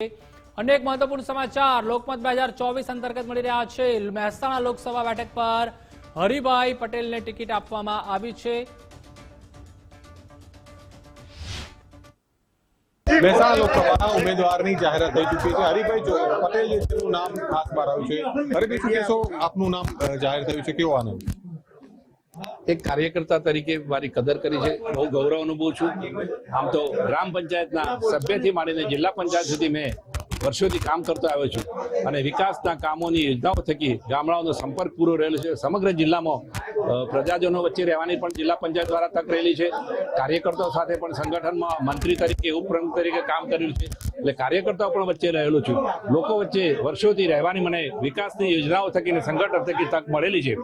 અનેક મહત્વપૂર્ણ સમાચાર. લોકમત બે હજાર ચોવીસ અંતર્ગત મળી રહ્યા છે. મહેસાણા લોકસભા બેઠક પર હરિભાઈ પટેલને ટિકિટ આપવામાં આવી છે. મહેસાણા લોકસભાના ઉમેદવારની જાહેરાત થઈ ચૂકી છે. હરિભાઈ પટેલ જે નામ હાથમાં આવ્યું છે. હરિભાઈ, શું આપનું નામ જાહેર થયું છે. કેવો આનંદ? એક કાર્યકર્તા તરીકે મારી કદર કરી છે. બહુ ગૌરવ અનુભવું છું. આમ તો ગ્રામ પંચાયતના સભ્યથી માંડીને જિલ્લા પંચાયત સુધી મેં વર્ષોથી કામ કરતો આવ્યો છું. અને વિકાસના કામોની યોજનાઓ થકી ગામડાઓનો સંપર્ક પૂરો રહેલો છે. સમગ્ર જિલ્લામાં પ્રજાજનો વચ્ચે રહેવાની પણ જિલ્લા પંચાયત દ્વારા તક રહેલી છે. કાર્યકર્તાઓ સાથે પણ સંગઠનમાં મંત્રી તરીકે, ઉપપ્રમુખ તરીકે કામ કર્યું છે. એટલે કાર્યકર્તાઓ પણ વચ્ચે રહેલો છું. લોકો વચ્ચે વર્ષોથી રહેવાની મને વિકાસની યોજનાઓ થકી સંગઠન થકી તક મળેલી છે.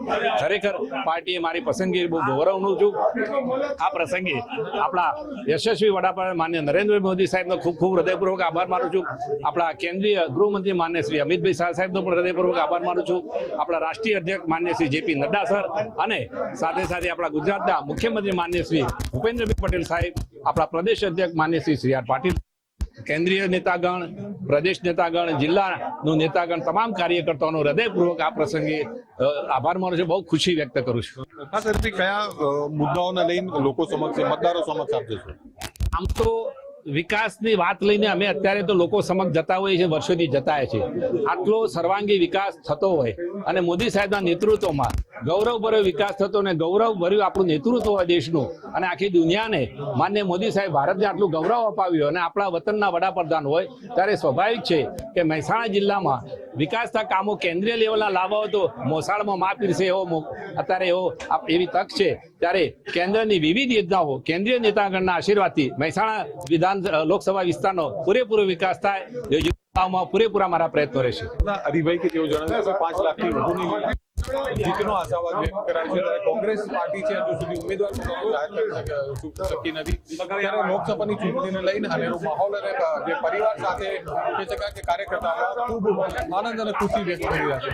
ખરેખર પાર્ટીએ મારી પસંદગી બહુ ગૌરવનું છું. આ પ્રસંગે આપણા યશસ્વી વડાપ્રધાન માન્ય નરેન્દ્ર મોદી સાહેબનો ખૂબ ખૂબ હૃદયપૂર્વક આભાર માનું છું. આપણા કેન્દ્રીય ગૃહમંત્રી માન્ય શ્રી અમિતભાઈ શાહ સાહેબનો પણ હૃદયપૂર્વક આભાર માનું છું. આપણા રાષ્ટ્રીય અધ્યક્ષ માન્ય શ્રી જેપી નડ્ડા સર અને સાથે સાથે આપણા ગુજરાતના મુખ્યમંત્રી માન્ય શ્રી ભૂપેન્દ્રભાઈ પટેલ સાહેબ, આપણા પ્રદેશ અધ્યક્ષ માન્ય શ્રી શ્રી આર પાટીલ કેન્દ્રીય નેતાગણ પ્રદેશ નેતાગણ જિલ્લાનું નેતાગણ તમામ કાર્યકર્તાઓનો હૃદયપૂર્વક આ પ્રસંગે આભાર માનું છું. બહુ ખુશી વ્યક્ત કરું છું. ખાસ કયા મુદ્દાઓને લઈને લોકો સમક્ષ મતદારો સમક્ષ આપ જશો આમ તો વિકાસની વાત લઈને અમે અત્યારે તો લોકો સમક્ષ જતા હોઈએ છીએ, વર્ષોથી જતા છે. આટલો સર્વાંગી વિકાસ થતો હોય અને મોદી સાહેબના નેતૃત્વમાં ગૌરવભર્યો વિકાસ થતો અને ગૌરવભર્યું આપણું નેતૃત્વ હોય દેશનું અને આખી દુનિયાને માન્ય મોદી સાહેબ ભારતને આટલું ગૌરવ અપાવ્યું અને આપણા વતનના વડાપ્રધાન હોય, ત્યારે સ્વાભાવિક છે કે મહેસાણા જિલ્લામાં વિકાસના કામો કેન્દ્રીય લેવલના લાવવા તો મોસાળમાં મા પીરસે એવો અત્યારે એવો એવી તક છે. ત્યારે કેન્દ્રની વિવિધ યોજનાઓ, કેન્દ્રીય નેતાગણના આશીર્વાદથી મહેસાણા વિધાન અ, લોકસભા વિસ્તારનો પૂરેપૂરો વિકાસ થાય યોજનાઓમાં પૂરેપૂરા મારા પ્રયત્નો રહેશે. હરિભાઈ કે તેઓ જણાવ્યું કે પાંચ લાખથી વધુની જીતનો આશાવાદ વ્યક્ત કરાય છે. કોંગ્રેસ પાર્ટી છે હજુ સુધી ઉમેદવાર શકી નથી. ત્યારે લોકસભાની ચૂંટણીને લઈને અને એનો માહોલ અને જે પરિવાર સાથે કહી શકાય કે કાર્યકર્તા ખૂબ આનંદ અને ખુશી વ્યક્ત કરી રહ્યા છે.